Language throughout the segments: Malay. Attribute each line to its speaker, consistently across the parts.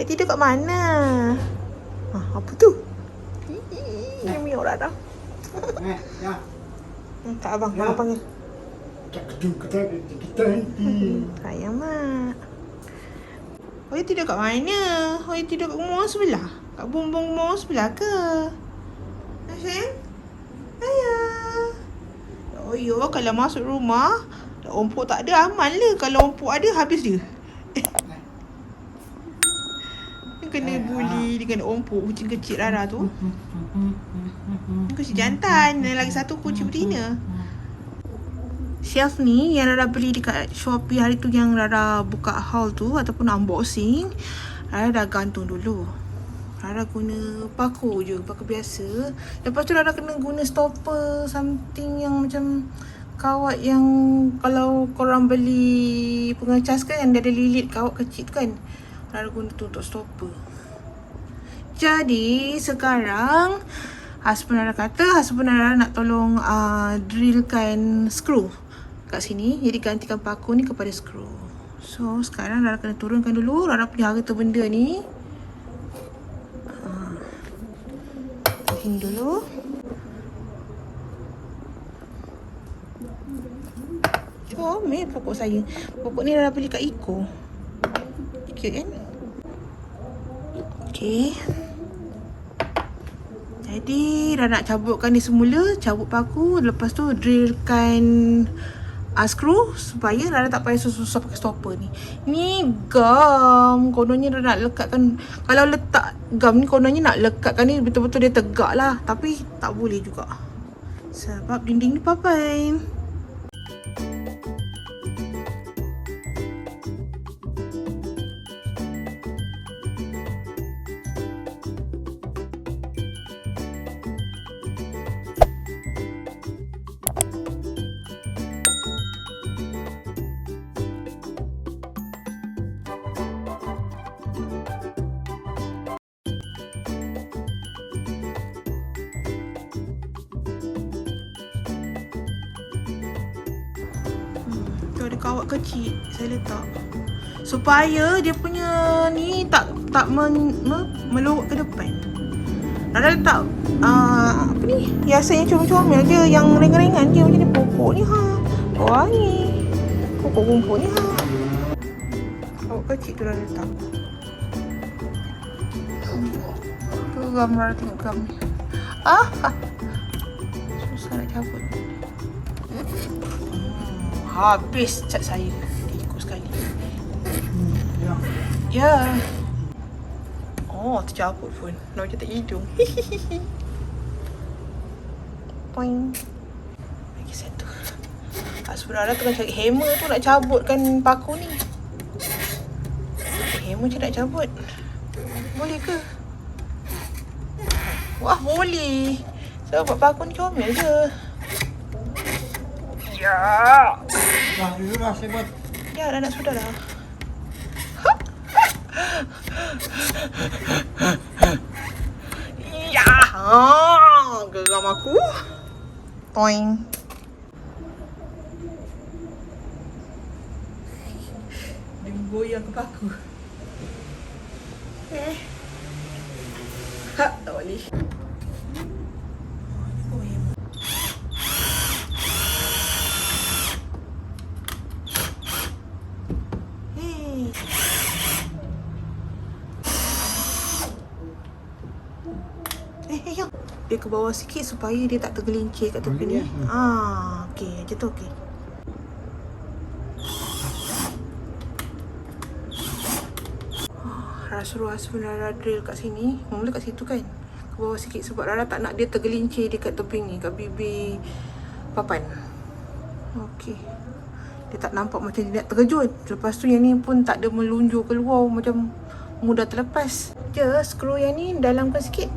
Speaker 1: Adik tidur kat mana? Ha, apa tu? Ini mi orang dah.
Speaker 2: Eh, ya.
Speaker 1: Hmm, tak abang, abang panggil.
Speaker 2: Tak kejut kita kita nanti.
Speaker 1: Sayang mak. Oi tidur kat mana? Oi tidur kat rumah sebelah? Kat bumbung rumah sebelah ke? Ha, sayang? Ayah. Oh yo, kalau masuk rumah, ompok tak ada aman lah. Kalau ompok ada, habis dia. Dia bully dengan ompok kucing kecil Rara tu. Kucing jantan. Dan lagi satu kucing betina. Shelf ni yang Rara beli dekat Shopee hari tu yang Rara buka haul tu ataupun unboxing. Rara dah gantung dulu. Rara guna paku je, paku biasa. Lepas tu Rara kena guna stopper something yang macam kawat yang kalau korang beli pengecas kan yang dia ada lilit kawat kecil tu kan. Rara guna tu untuk stopper. Jadi sekarang husband Rara kata husband Rara nak tolong uh, drillkan skru kat sini. Jadi gantikan paku ni kepada skru. So sekarang Rara kena turunkan dulu Rara punya harga benda ni. Uh, sini dulu. Comel pokok saya. Pokok ni Rara beli kat Eco. Cute kan? Okay. Jadi dah nak cabutkan ni semula Cabut paku Lepas tu drillkan uh, Screw Supaya Rara tak payah susah-susah pakai stopper ni. Ni gam Kononnya dah nak lekatkan. Kalau letak gam ni Kononnya nak lekatkan ni Betul-betul dia tegak lah. Tapi tak boleh juga. Sebab dinding ni papai kawat kecil saya letak supaya dia punya ni tak tak men, me, melorot ke depan. Rara letak uh, apa ni hiasan yang comel-comel dia yang ringan-ringan dia macam ni pokok ni ha. Ni. Pokok rumput ni ha. Kawat kecil tu Rara letak. Gam Rara tengok gam ni. Ah, ah. Susah nak cabut. Habis cat saya. Ikut sekali.
Speaker 2: Ya.
Speaker 1: Ya. Oh, tercabut pun. Nak tak hidung. Poing. Lagi satu. Tak sebenarnya tengah cari hammer tu nak cabutkan paku ni. Hammer macam nak cabut. Boleh ke? Wah, boleh. Sebab paku ni comel je. Ya.
Speaker 2: Dah, dulu dah saya buat.
Speaker 1: Ya, dah nak sudah dah. Ya, geram aku. Toing. Dia goyang ke paku. Eh. Ha, tak boleh. Oh, ya. Hey. Eh, eh, yang. Dia ke bawah sikit supaya dia tak tergelincir kat tepi ni.
Speaker 2: Ya.
Speaker 1: Ah, okey, macam tu okey. Ah, Rara suruh husband Rara drill kat sini. Mula kat situ kan. Ke bawah sikit sebab Rara tak nak dia tergelincir dekat tepi ni. Kat bibir papan. Okey. Dia tak nampak macam dia nak terkejut. Lepas tu yang ni pun tak ada melunjur keluar macam mudah terlepas. Je, skru yang ni dalamkan sikit.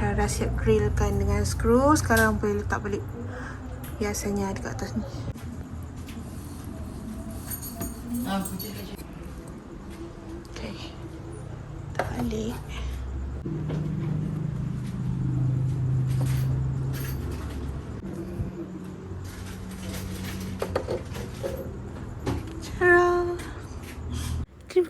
Speaker 1: Dah siap grillkan dengan skru. Sekarang boleh letak balik biasanya dekat atas ni. Okay. Letak balik. Cara. Terima